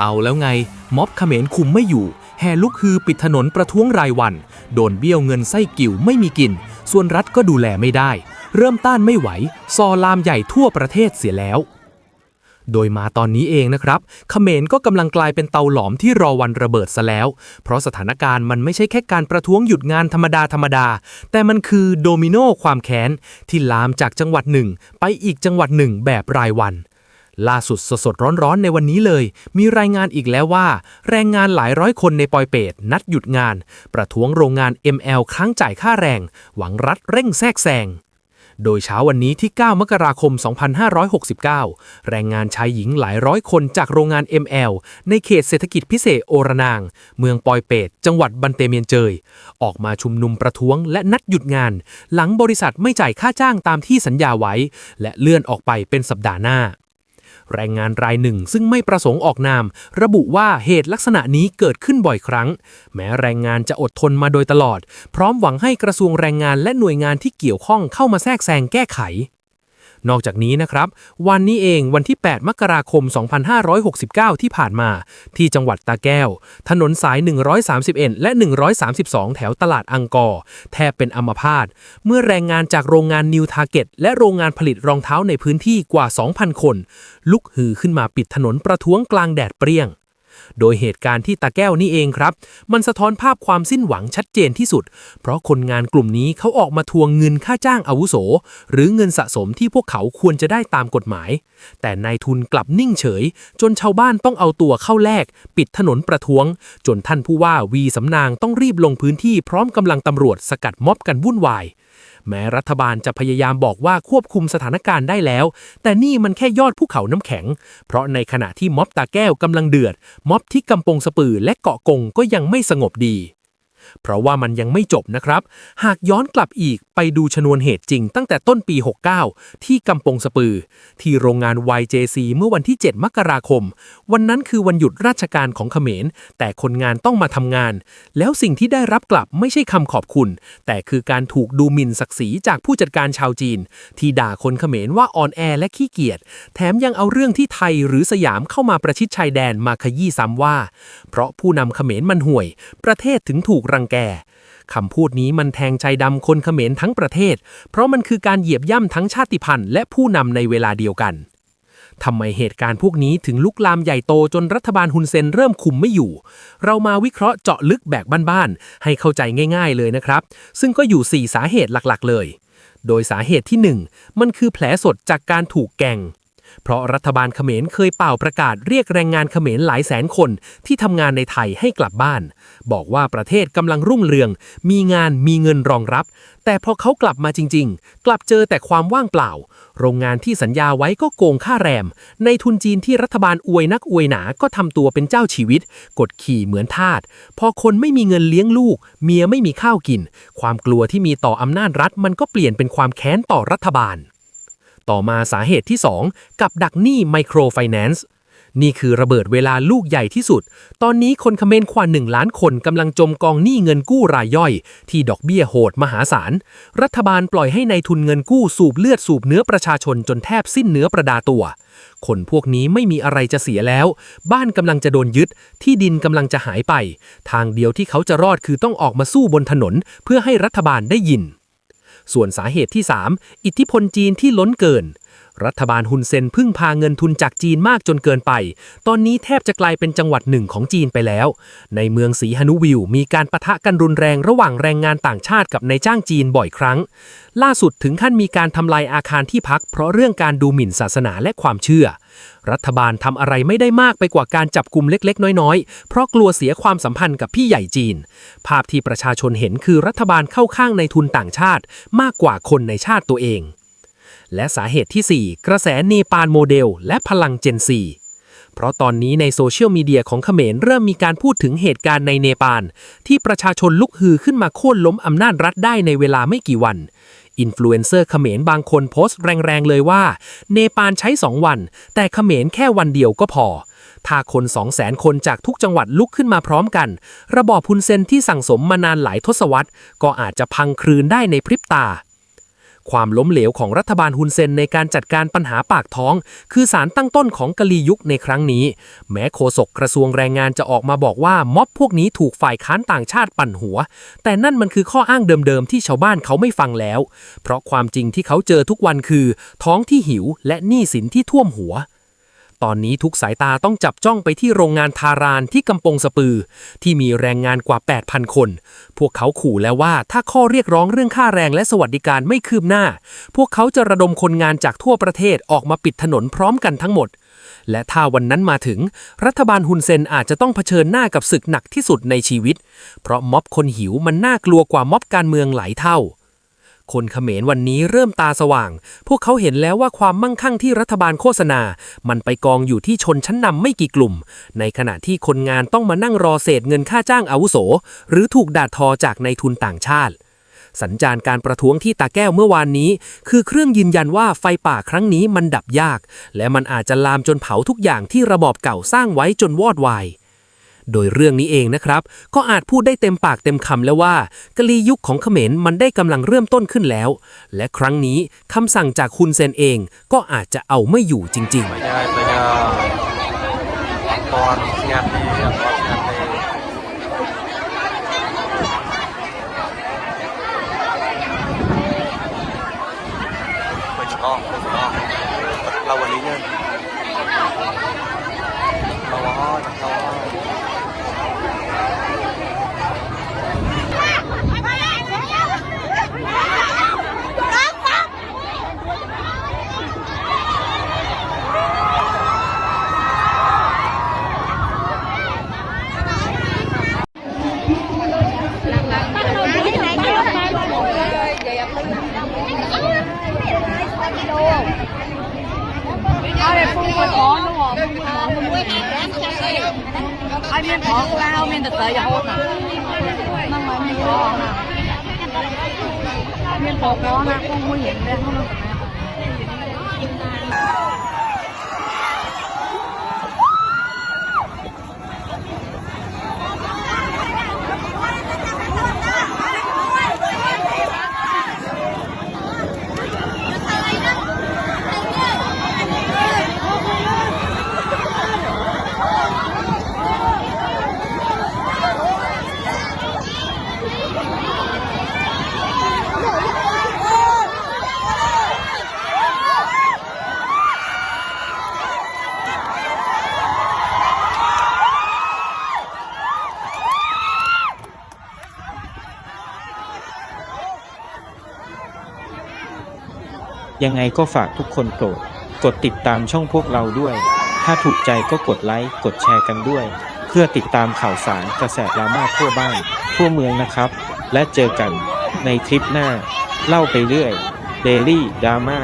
เอาแล้วไง ม็อบเขมรคุมไม่อยู่ แห่ลุกฮือปิดถนนประท้วงรายวัน โดนเบี้ยวเงินไส้กิ่วไม่มีกิน ส่วนรัฐก็ดูแลไม่ได้ เริ่มต้านไม่ไหว ซอลามใหญ่ทั่วประเทศเสียแล้ว โดยมาตอนนี้เองนะครับเขมรก็กำลังกลายเป็นเตาหลอมที่รอวันระเบิดซะแล้ว เพราะสถานการณ์มันไม่ใช่แค่การประท้วงหยุดงานธรรมดาธรรมดา แต่มันคือโดมิโนความแค้นที่ลามจากจังหวัดหนึ่ง ไปอีกจังหวัดหนึ่งแบบรายวัน ล่าสุดสดๆร้อนๆในวันนี้เลย มีรายงานอีกแล้วว่า แรงงานหลายร้อยคนในปอยเปตนัดหยุดงาน ประท้วงโรงงาน ML ค้างจ่ายค่าแรง หวังรัฐเร่งแทรกแซงโดยเช้าวันนี้ที่ 9 มกราคม 2569 แรงงานชายหญิงหลายร้อยคนจากโรงงาน ML ในเขตเศรษฐกิจพิเศษโอระนาง เมืองปอยเปต จังหวัดบันเตเมียนเจย ออกมาชุมนุมประท้วงและนัดหยุดงาน หลังบริษัทไม่จ่ายค่าจ้างตามที่สัญญาไว้ และเลื่อนออกไปเป็นสัปดาห์หน้า แรงงานรายหนึ่งซึ่งไม่ประสงค์ออกนาม ระบุว่าเหตุลักษณะนี้เกิดขึ้นบ่อยครั้ง แม้แรงงานจะอดทนมาโดยตลอด พร้อมหวังให้กระทรวงแรงงานและหน่วยงานที่เกี่ยวข้องเข้ามาแทรกแซงแก้ไข นอกจากนี้นะครับ วันนี้เองวันที่ 8 มกราคม 2569 ที่ผ่านมา ที่จังหวัดตาแก้ว ถนนสาย 131 และ 132 แถวตลาดอังกอร์แทบเป็นอัมพาตเมื่อแรงงานจากโรงงานนิวทาร์เก็ตและโรงงานผลิตรองเท้าในพื้นที่กว่า 2,000 คน ลุกฮือขึ้นมาปิดถนนประท้วงกลางแดดเปรี้ยง โดยเหตุการณ์ที่ตาแก้วนี่เองครับ มันสะท้อนภาพความสิ้นหวังชัดเจนที่สุด เพราะคนงานกลุ่มนี้เขาออกมาทวงเงินค่าจ้างอาวุโส หรือเงินสะสมที่พวกเขาควรจะได้ตามกฎหมาย แต่นายทุนกลับนิ่งเฉย จนชาวบ้านต้องเอาตัวเข้าแลกปิดถนนประท้วง จนท่านผู้ว่าวีสำนางต้องรีบลงพื้นที่พร้อมกำลังตำรวจสกัดม็อบกันวุ่นวาย แม้รัฐบาลจะพยายามบอกว่าควบคุมสถานการณ์ได้แล้ว แต่นี่มันแค่ยอดภูเขาน้ำแข็ง เพราะในขณะที่ม็อบตาแก้วกำลังเดือด ม็อบที่กำปงสปือและเกาะกงก็ยังไม่สงบดี เพราะว่ามันยังไม่จบนะครับ หากย้อนกลับอีกไปดูชนวนเหตุจริงตั้งแต่ต้นปี 69 ที่กำปงสปือ ที่โรงงาน YJC เมื่อวันที่ 7 มกราคม วันนั้นคือวันหยุดราชการของเขมร แต่คนงานต้องมาทำงาน แล้วสิ่งที่ได้รับกลับไม่ใช่คำขอบคุณ แต่คือการถูกดูหมิ่นศักดิ์ศรีจากผู้จัดการชาวจีน ที่ด่าคนเขมรว่าอ่อนแอและขี้เกียจแถมยังเอาเรื่องที่ไทยหรือสยามเข้ามาประชิดชายแดนมาขยี้ซ้ำว่า เพราะผู้นำเขมรมันห่วย ประเทศถึงถูกรงแกคำพูดนี้มันแทงใจดำคนเขมรทั้งประเทศ เพราะมันคือการเหยียบย่ำทั้งชาติพันธุ์และผู้นำในเวลาเดียวกันทำไมเหตุการณ์พวกนี้ถึงลุกลามใหญ่โตจนรัฐบาลฮุนเซนเริ่มคุมไม่อยู่ เรามาวิเคราะห์เจาะลึกแบบบ้านๆ ให้เข้าใจง่ายๆเลยนะครับ ซึ่งก็อยู่ 4 สาเหตุหลักๆ เลย โดยสาเหตุที่ 1 มันคือแผลสดจากการถูกแกง เพราะรัฐบาลเขมรเคยเป่าประกาศเรียกแรงงานเขมรหลายแสนคนที่ทำงานในไทยให้กลับบ้าน บอกว่าประเทศกำลังรุ่งเรือง มีงานมีเงินรองรับ แต่พอเขากลับมาจริง ๆ กลับเจอแต่ความว่างเปล่า โรงงานที่สัญญาไว้ก็โกงค่าแรม ในทุนจีนที่รัฐบาลอวยนักอวยหนาก็ทำตัวเป็นเจ้าชีวิต กดขี่เหมือนทาสพอคนไม่มีเงินเลี้ยงลูก เมียไม่มีข้าวกิน ความกลัวที่มีต่ออำนาจรัฐมันก็เปลี่ยนเป็นความแค้นต่อรัฐบาล ต่อมาสาเหตุที่ 2 กับดักหนี้ไมโครไฟแนนซ์นี่คือระเบิดเวลาลูกใหญ่ที่สุด ตอนนี้คนเขมรกว่า 1 ล้านคนกำลังจมกองหนี้เงินกู้รายย่อย ที่ดอกเบี้ยโหดมหาศาล รัฐบาลปล่อยให้ในายทุนเงินกู้สูบเลือดสูบเนื้อประชาชนจนแทบสิ้นเนื้อประดาตัว คนพวกนี้ไม่มีอะไรจะเสียแล้ว บ้านกำลังจะโดนยึด ที่ดินกำลังจะหายไป ทางเดียวที่เขาจะรอดคือต้องออกมาสู้บนถนน เพื่อให้รัฐบาลได้ยิน ส่วนสาเหตุที่ 3 อิทธิพลจีนที่ล้นเกิน รัฐบาลฮุนเซนพึ่งพาเงินทุนจากจีนมากจนเกินไป ตอนนี้แทบจะกลายเป็นจังหวัดหนึ่งของจีนไปแล้ว ในเมืองสีฮานุวิวมีการประทะกันรุนแรงระหว่างแรงงานต่างชาติกับนายจ้างจีนบ่อยครั้ง ล่าสุดถึงขั้นมีการทำลายอาคารที่พัก เพราะเรื่องการดูหมิ่นศาสนาและความเชื่อ รัฐบาลทำอะไรไม่ได้มากไปกว่าการจับกลุ่มเล็กๆ น้อยๆ เพราะกลัวเสียความสัมพันธ์กับพี่ใหญ่จีน ภาพที่ประชาชนเห็นคือรัฐบาลเข้าข้างในทุนต่างชาติ มากกว่าคนในชาติตัวเอง และสาเหตุที่ 4 กระแสเนปาลโมเดล และพลังเจนซีเพราะตอนนี้ในโซเชียลมีเดียของเขมรเริ่มมีการพูดถึงเหตุการณ์ในเนปาล ที่ประชาชนลุกฮือขึ้นมาโค่นล้มอำนาจรัฐได้ในเวลาไม่กี่วันอินฟลูเอนเซอร์เขมรบางคนโพสต์แรงๆ เลยว่า เนปาลใช้ 2 วัน แต่เขมรแค่วันเดียวก็พอ ถ้าคน2 0 0แสนคนจากทุกจังหวัดลุกขึ้นมาพร้อมกัน ระบอบพุนเซนที่สั่งสมมานานหลายทศวรรษ ก็อาจจะพังคลืนได้ในพริบตา ความล้มเหลวของรัฐบาลฮุนเซนในการจัดการปัญหาปากท้อง คือสารตั้งต้นของกะลียุคในครั้งนี้ แม้โฆษกกระทรวงแรงงานจะออกมาบอกว่าม็อบพวกนี้ถูกฝ่ายค้านต่างชาติปั่นหัว แต่นั่นมันคือข้ออ้างเดิมๆ ที่ชาวบ้านเขาไม่ฟังแล้ว เพราะความจริงที่เขาเจอทุกวันคือ ท้องที่หิวและหนี้สินที่ท่วมหัว ตอนนี้ทุกสายตาต้องจับจ้องไปที่โรงงานทารานที่กำปงสปือ ที่มีแรงงานกว่า 8,000 คน พวกเขาขู่แล้วว่าถ้าข้อเรียกร้องเรื่องค่าแรงและสวัสดิการไม่คืบหน้า พวกเขาจะระดมคนงานจากทั่วประเทศออกมาปิดถนนพร้อมกันทั้งหมด และถ้าวันนั้นมาถึง รัฐบาลฮุนเซนอาจจะต้องเผชิญหน้ากับศึกหนักที่สุดในชีวิต เพราะม็อบคนหิวมันน่ากลัวกว่าม็อบการเมืองหลายเท่า คนเขมรวันนี้เริ่มตาสว่าง พวกเขาเห็นแล้วว่าความมั่งคั่งที่รัฐบาลโฆษณา มันไปกองอยู่ที่ชนชั้นนำไม่กี่กลุ่ม ในขณะที่คนงานต้องมานั่งรอเศษเงินค่าจ้างอาวุโส หรือถูกด่าทอจากในทุนต่างชาติ สัญญาณการประท้วงที่ตาแก้วเมื่อวานนี้ คือเครื่องยืนยันว่าไฟป่าครั้งนี้มันดับยาก และมันอาจจะลามจนเผาทุกอย่างที่ระบอบเก่าสร้างไว้จนวอดวาย โดยเรื่องนี้เองนะครับ ก็อาจพูดได้เต็มปากเต็มคำแล้วว่ากะลียุคของเขมรมันได้กำลังเริ่มต้นขึ้นแล้ว และครั้งนี้คำสั่งจากคุณเซนเองก็อาจจะเอาไม่อยู่จริง ๆ ឲ្យមានប្រងក្លៅមានទឹកត្រីរហូតណាហ្នឹងហើយមានប្រងណាមានប្រងណាគង់មួយរៀងដែរហ្នឹង ยังไงก็ฝากทุกคนโปรด กดติดตามช่องพวกเราด้วย ถ้าถูกใจก็กดไลค์กดแชร์กันด้วย เพื่อติดตามข่าวสารกระแสดราม่าทั่วบ้านทั่วเมืองนะครับ และเจอกันในทริปหน้า เล่าไปเรื่อย Daily Drama